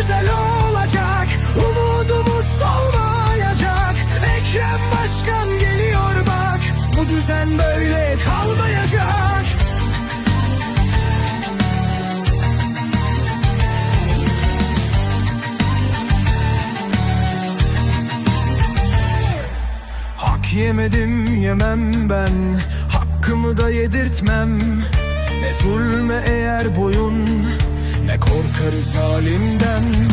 güzel olacak Umudumuz solmayacak. Ekrem Başkan geliyor bak Bu düzen böyle kalmayacak. Hak yemedim yemem ben Hakkımı da yedirtmem. Ne zulme eğer boyun Zalimden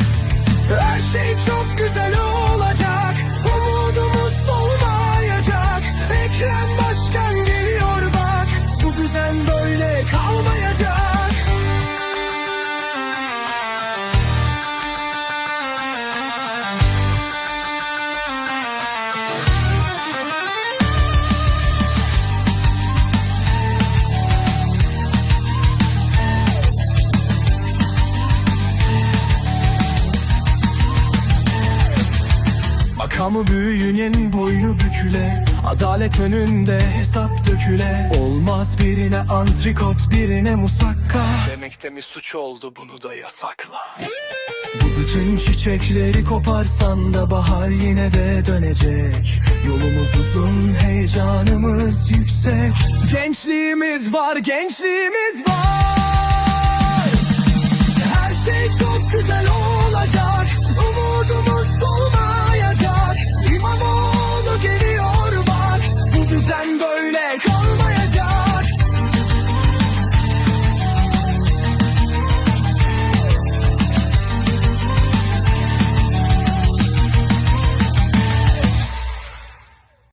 Makamı büyüğünün boynu büküle Adalet önünde hesap döküle. Olmaz birine antrikot birine musakka. Demekte mi suç oldu bunu da yasakla. Bu bütün çiçekleri koparsan da bahar yine de dönecek. Yolumuz uzun heyecanımız yüksek. Gençliğimiz var gençliğimiz var